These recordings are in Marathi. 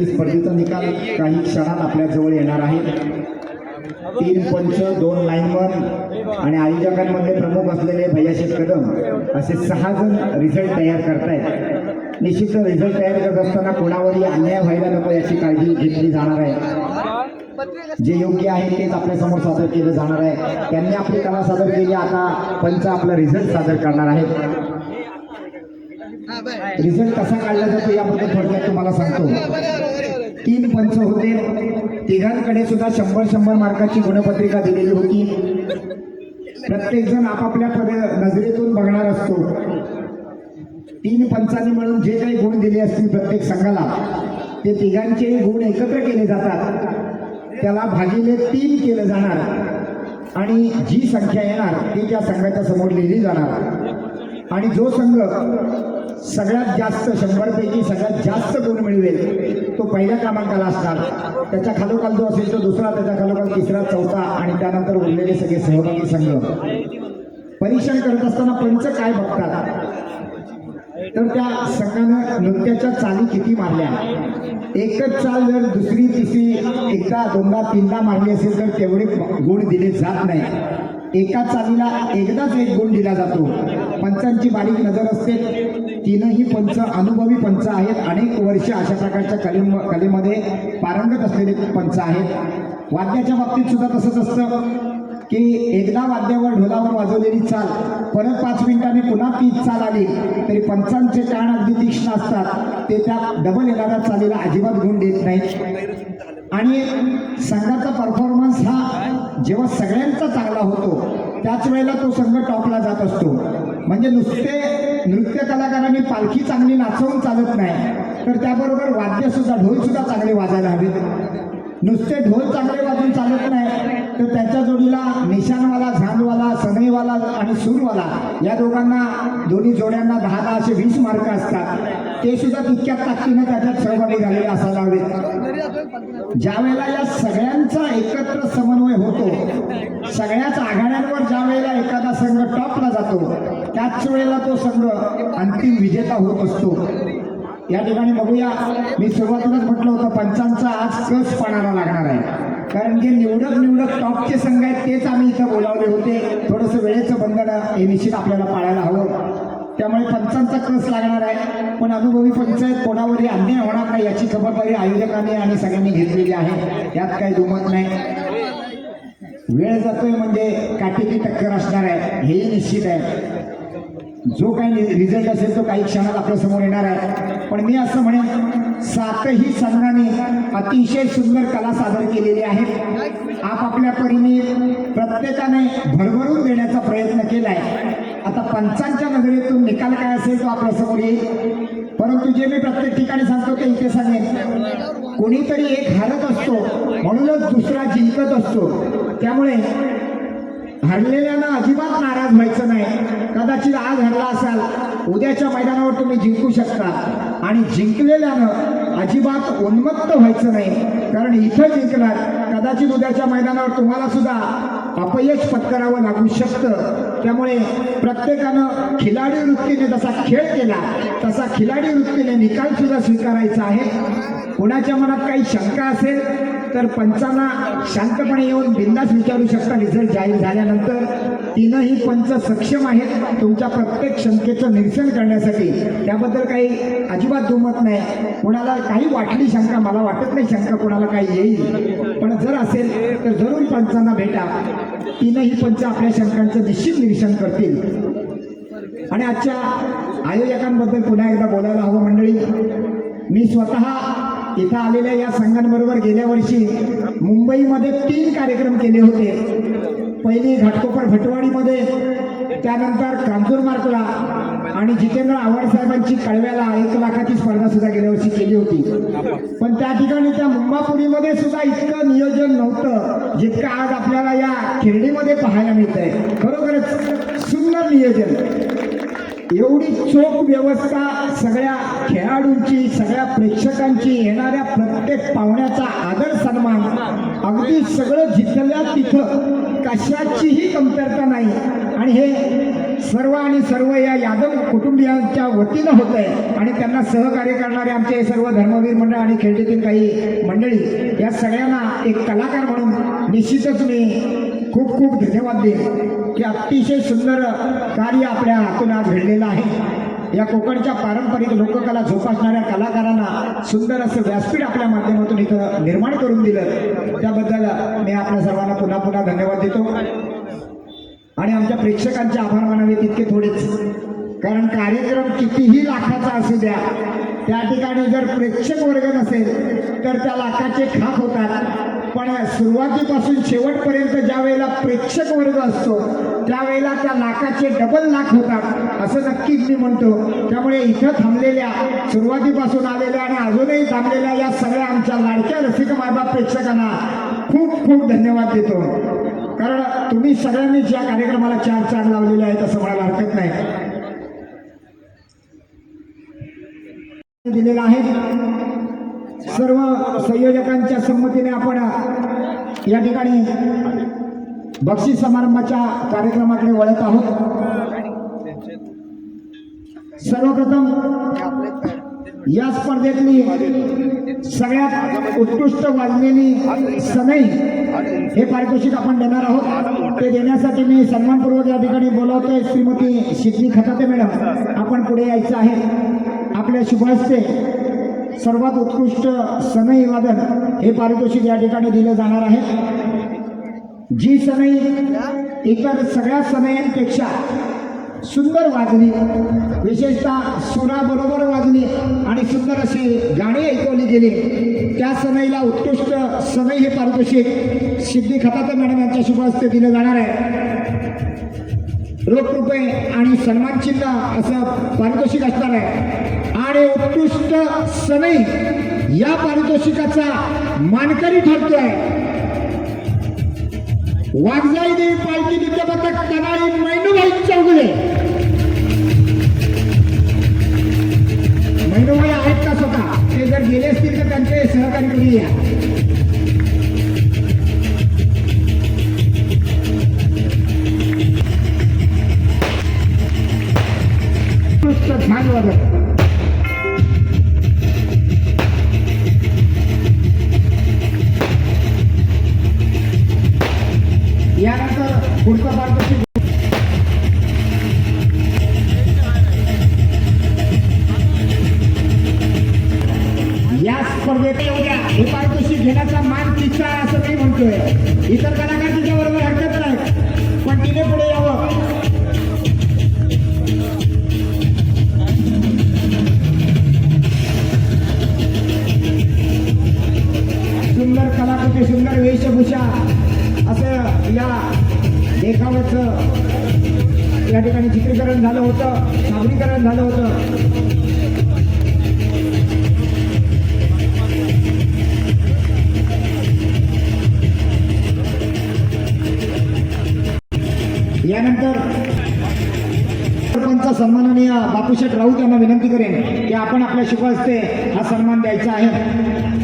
स्पर्धेचा निकाल काही क्षणात आपल्या जवळ येणार आहे. तीन पंच दोन लाईनमन आणि आयोजकांमध्ये प्रमुख असलेले भैयाशेठ कदम असे सहा जण रिझल्ट तयार करतायत. निश्चित रिझल्ट तयार करत असताना कोणावरही अन्याय व्हायला नको याची काळजी घेतली जाणार आहे. जे योग्य आहे तेच आपल्यासमोर सादर केलं जाणार आहे. त्यांनी आपली कला सादर केली आता पंच आपला रिझल्ट सादर करणार आहेत. रिझल्ट कसा काढला जातो याबद्दल थोडक्यात तुम्हाला सांगतो. तीन पंच होते. तिघांकडे सुद्धा शंभर शंभर मार्काची गुणपत्रिका दिलेली होती. प्रत्येक जण आपापल्या पद नजरेतून बघणार असतो. तीन पंचांनी मिळून जे काही गुण दिले असतील प्रत्येक संघाला ते तिघांचे गुण एकत्र केले जातात. त्याला भागिले तीन केलं जाणार. आणि जी संख्या येणार ती त्या संघाच्या समोर लिहिली जाणार. आणि जो संघ सगळ्यात जास्त शंभरपैकी सगळ्यात जास्त गुण मिळवेल तो पहिल्या क्रमांकाला असणार. त्याच्या खालोखाल जो असेल तो दुसरा त्याच्या खालोखाल तिसरा चौथा आणि त्यानंतर उरलेले सगळे सहभागी संघ. परीक्षण करत असताना पंच काय बघतात? तर त्या संघानं नृत्याच्या चाली किती मारल्या? एकच चाल जर दुसरी तिसरी एकदा दोनदा तीनदा मारली असेल तर तेवढे गुण दिले जात नाही. एका चालीला एकदाच एक गुण दिला जातो. पंचांची बारीक नजर असते. तीनही पंच अनुभवी पंच आहेत. अनेक वर्ष अशा प्रकारच्या कले कलेमध्ये पारंगत असलेले पंच आहेत. वाद्याच्या बाबतीत सुद्धा तसंच असतं की एकदा वाद्यावर ढोलावर वाजवलेली चाल परत पाच मिनिटांनी पुन्हा तीच चाल आली तरी पंचांचे कान अगदी तीक्ष्ण असतात. ते त्या डबल येणाऱ्या चालीला अजिबात गुण देत नाहीत. आणि संघाचा परफॉर्मन्स हा जेव्हा सगळ्यांचा चांगला होतो त्याच वेळेला तो संघ टॉपला जात असतो. म्हणजे नुसते नृत्य कलाकारांनी पालखी चांगली नाचवून चालत नाही. तर त्याबरोबर वाद्य सुद्धा ढोल सुद्धा चांगले वाजायला हवेत. नुसते ढोल चांगले वाजून चालत नाही तर त्याच्या जोडीला निशाणवाला झांडवाला सनईवाला आणि सूरवाला या दोघांना दोन्ही जोड्यांना दहा दहा असे वीस मार्क असतात. ते सुद्धा तितक्याच ताकदीनं त्याच्यात सहभागी झालेले असायला हवेत. ज्या वेळेला या सगळ्यांचा एकत्र समन्वय होतो सगळ्याच आघाड्यांवर ज्या वेळेला एखादा संघ टॉपला जातो त्याच वेळेला तो संघ अंतिम विजेता होत असतो. या ठिकाणी बघूया मी सुरुवातीलाच म्हटलं होतं पंचांचा आज कस पाणारा लागणार आहे. कारण जे निवडक निवडक टॉपचे संघ आहेत तेच आम्ही इथं बोलावले होते. थोडंसं वेळेचं बंधन हे निश्चित आपल्याला पाळायला हवं. त्यामुळे पंचांचा कस लागणार आहे? पण अनुभवी पंचायत कोणावरही अन्याय होणार नाही याची खबरदारी आयोजकांनी आणि सगळ्यांनी घेतलेली आहे. यात काही दुमत नाही. वेळ जातोय म्हणजे काटेकी टक्कर असणार आहे. हेही निश्चित आहे. जो काही रिझल्ट असेल तो काही क्षणात आपल्यासमोर येणार आहे. पण मी असं म्हणेन सातही संघाने अतिशय सुंदर कला सादर केलेली आहे. आपापल्या परीने प्रत्येकाने भरभरून देण्याचा प्रयत्न केलाय. आता पंचांच्या नजरेतून निकाल काय असेल तो आपल्यासमोर येईल. परंतु जे मी प्रत्येक ठिकाणी सांगतो ते इथे सांगेन. कोणीतरी एक हरत असतो म्हणूनच दुसरा जिंकत असतो. त्यामुळे हरलेल्यानं अजिबात नाराज व्हायचं नाही. कदाचित आज हरला असाल उद्याच्या मैदानावर तुम्ही जिंकू शकता. आणि जिंकलेल्यानं अजिबात उन्मत्त व्हायचं नाही. कारण इथं जिंकणार कदाचित उद्याच्या मैदानावर तुम्हाला सुद्धा अपयश पत्करावं लागू शकतं. त्यामुळे प्रत्येकानं खिलाडी वृत्तीने जसा खेळ केला तसा खिलाडी वृत्तीने निकाल सुद्धा स्वीकारायचा आहे. कोणाच्या मनात काही शंका असेल तर पंचांना शांतपणे येऊन बिंदास विचारू शकता. रिझल्ट जाहीर झाल्यानंतर तीनही पंच सक्षम आहेत तुमच्या प्रत्येक शंकेचं निरसन करण्यासाठी. त्याबद्दल काही अजिबात दुमत नाही. कोणाला काही वाटली शंका मला वाटत नाही शंका कोणाला काही येईल. पण जर असेल तर जरूर पंचांना भेटा. तीनही पंच आपल्या शंकांचं निश्चित निरीक्षण करतील. आणि आजच्या आयोजकांबद्दल पुन्हा एकदा बोलायला हवं मंडळी. मी स्वतः इथं आलेल्या या संघांबरोबर गेल्या वर्षी मुंबईमध्ये तीन कार्यक्रम केले होते. पहिली घाटकोपर भटवाडीमध्ये त्यानंतर कांजूर मार्कला आणि जितेंद्र आव्हाड साहेबांची कळव्याला एक लाखाची स्पर्धा सुद्धा गेल्या वर्षी केली होती. पण त्या ठिकाणी त्या मुंबापुरीमध्ये सुद्धा इतकं नियोजन नव्हतं जितकं आज आपल्याला या खेळणीमध्ये पाहायला मिळत आहे खरोखरच सुंदर नियोजन. एवढी चोख व्यवस्था सगळ्या खेळाडूंची सगळ्या प्रेक्षकांची येणाऱ्या प्रत्येक पाहुण्याचा आदर सन्मान. अगदी सगळं जिथल्या तिथं कशाचीही कमतरता नाही. आणि हे सर्व आणि सर्व या यादव कुटुंबियांच्या वतीनं होत आहे आणि त्यांना सहकार्य करणारे आमचे सर्व धर्मवीर मंडळ आणि खेळडीतील काही मंडळी या सगळ्यांना एक कलाकार म्हणून निश्चितच मी खूप खूप धन्यवाद देईन. की अतिशय सुंदर कार्य आपल्या हातून आज घडलेलं आहे. या कोकणच्या पारंपरिक लोककला जोपासणाऱ्या कलाकारांना सुंदर असं व्यासपीठ आपल्या माध्यमातून इथं निर्माण करून दिलं. त्याबद्दल मी आपल्या सर्वांना पुन्हा पुन्हा धन्यवाद देतो. आणि आमच्या प्रेक्षकांचे आभार मानावे तितके थोडेच. कारण कार्यक्रम कितीही लाखाचा असू द्या त्या ठिकाणी जर प्रेक्षक वर्ग नसेल तर त्या लाखाचे खाप होतात. पण सुरुवातीपासून शेवटपर्यंत ज्या वेळेला प्रेक्षक वर्ग असतो त्यावेळेला त्या लाखाचे डबल लाख होतात असं नक्कीच मी म्हणतो. त्यामुळे इथं थांबलेल्या सुरुवातीपासून आलेल्या आणि अजूनही थांबलेल्या या सगळ्या आमच्या लाडक्या रसिक मायबाप प्रेक्षकांना खूप खूप धन्यवाद देतो. कारण तुम्ही सगळ्यांनीच या कार्यक्रमाला चार चार लावलेले आहेत असं म्हणायला हरकत नाही. दिलेला आहे. सर्व संयोजकांच्या संमतीने आपण या ठिकाणी बक्षीस समारंभाच्या कार्यक्रमाकडे वळत आहोत. सर्वप्रथम या स्पर्धेतली सगळ्यात उत्कृष्ट वाजलेली सनई हे पारितोषिक आपण देणार आहोत. ते देण्यासाठी मी सन्मानपूर्वक या ठिकाणी बोलावतोय. श्रीमती शिकली खताते मॅडम आपण पुढे यायचं आहे. आपल्या शुभ सर्वात उत्कृष्ट सनई वादन हे पारितोषिक या ठिकाणी दिलं जाणार आहे. जी सनई इतर सगळ्या सनयांपेक्षा सुंदर वाजली विशेषतः सुराबरोबर वाजली आणि सुंदर अशी गाणी ऐकवली गेली त्या सनईला उत्कृष्ट सनई हे पारितोषिक सिद्धी खताते मॅडम यांच्या शुभहस्ते दिलं जाणार आहे. रोख रुपये आणि सन्मान चिन्ह असं पारितोषिक असणार आहे. आणि उत्कृष्ट सनई या पारितोषिकाचा मानकरी ठरतोय. वागजाई देवी पालखी विद्यापथक कनाळी मैनुभाई चौगुले मैनुभाई आहेत का स्वतः? ते जर गेले असतील तर त्यांचे सहकारी कधी या. पारितोषिक मान तिचा असं मी म्हणतोय. इतर कलाकार तिच्या बरोबर हरकत नाही. पण तिने पुढे यावं. सुंदर कलाकृती सुंदर वेशभूषा असं या देखाव्याचं या ठिकाणी चित्रीकरण झालं होतं सादरीकरण झालं होतं. यानंतर सरपंच सन्माननीय बापूशेठ राऊत यांना विनंती करेन की आपण आपल्या शुभ हस्ते हा सन्मान द्यायचा आहे.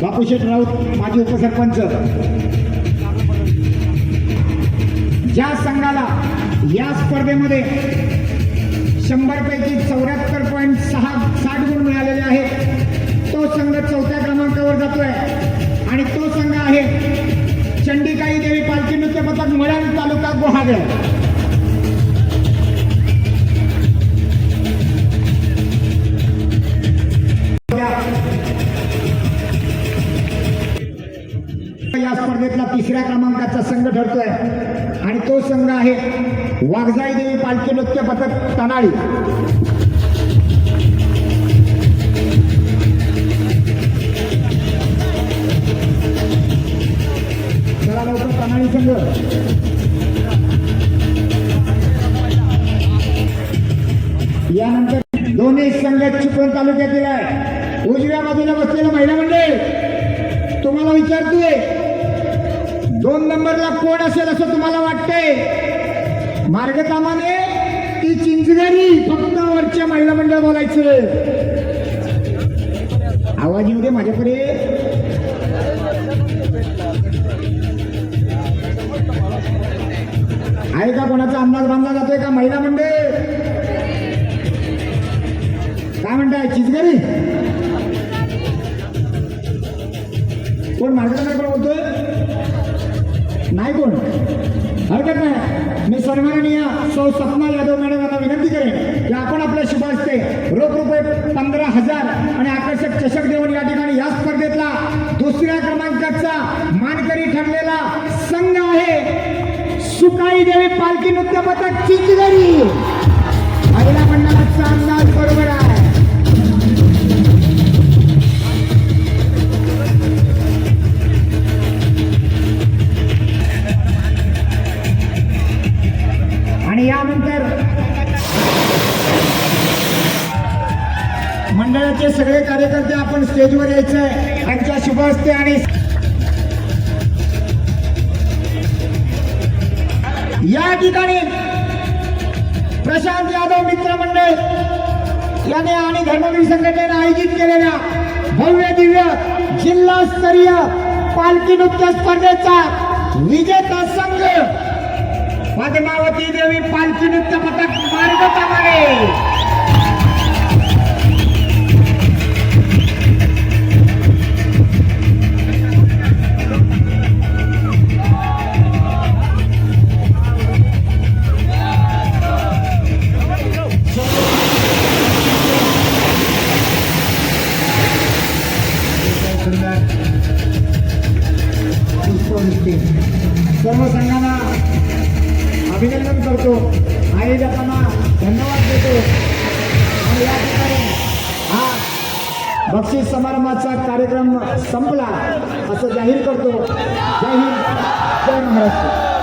बापूशेठ राऊत माजी उपसरपंच. ज्या संघाला या स्पर्धेमध्ये शंभर पैकी चौऱ्याहत्तर पॉईंट सहा साठ गुण मिळालेले आहेत तो संघ चौथ्या क्रमांकावर जातोय. आणि तो संघ आहे चंडिकाई देवी पालखी नृत्य पथक मळण तालुका गुहागर. तिसऱ्या क्रमांकाचा संघ ठरतोय. आणि तो संघ आहे वाघजाई देवी पालखी नृत्य पथक तनाळी. चला लवकर तनाळी संघ. यानंतर दोन्ही संघ चिपळूण तालुक्यातील आहे उजव्या बाजूला बसलेलं महिला मंडळ. तुम्हाला विचारतोय दोन नंबरला कोण असेल असं तुम्हाला वाटतंय? मार्गकामाने ती चिंचगरी फक्त वरच्या महिला मंडळ बोलायचं. आवाज येऊ दे माझ्याकडे. आहे का कोणाचा अंदाज बांधला जातोय का महिला मंडळ? काय म्हणताय चिंचगरी कोण मार्ग आहे कोण? हरकत नाही. मी सन्माननीय सौ सपना यादव मॅडम यांना विनंती करेन की आपण आपल्या शुभ रोख रुपये पंधरा हजार आणि आकर्षक चषक देऊन या ठिकाणी या स्पर्धेतला दुसऱ्या क्रमांकाचा मानकरी ठरलेला संघ आहे. सुकाई देवी पालखी नृत्य पथक चिंचगरी पहिल्या म्हणण्याचा अंदाज बरोबर आहे. मंडळाचे सगळे कार्यकर्ते आपण स्टेजवर यायचंय. त्यांच्या शुभ हस्ते आणि या ठिकाणी प्रशांत यादव मित्र मंडळ याने आणि धर्मवीर संघटनेने आयोजित केलेल्या भव्य दिव्य जिल्हास्तरीय पालखी नृत्य स्पर्धेचा विजेता संघ पद्मावती देवी पालखी नृत्य पथक मार्गतामाने आयोजकांना धन्यवाद देतो. आणि या ठिकाणी हा बक्षीस समारंभाचा कार्यक्रम संपला. असं जाहीर करतो. जय हिंद. जय महाराष्ट्र.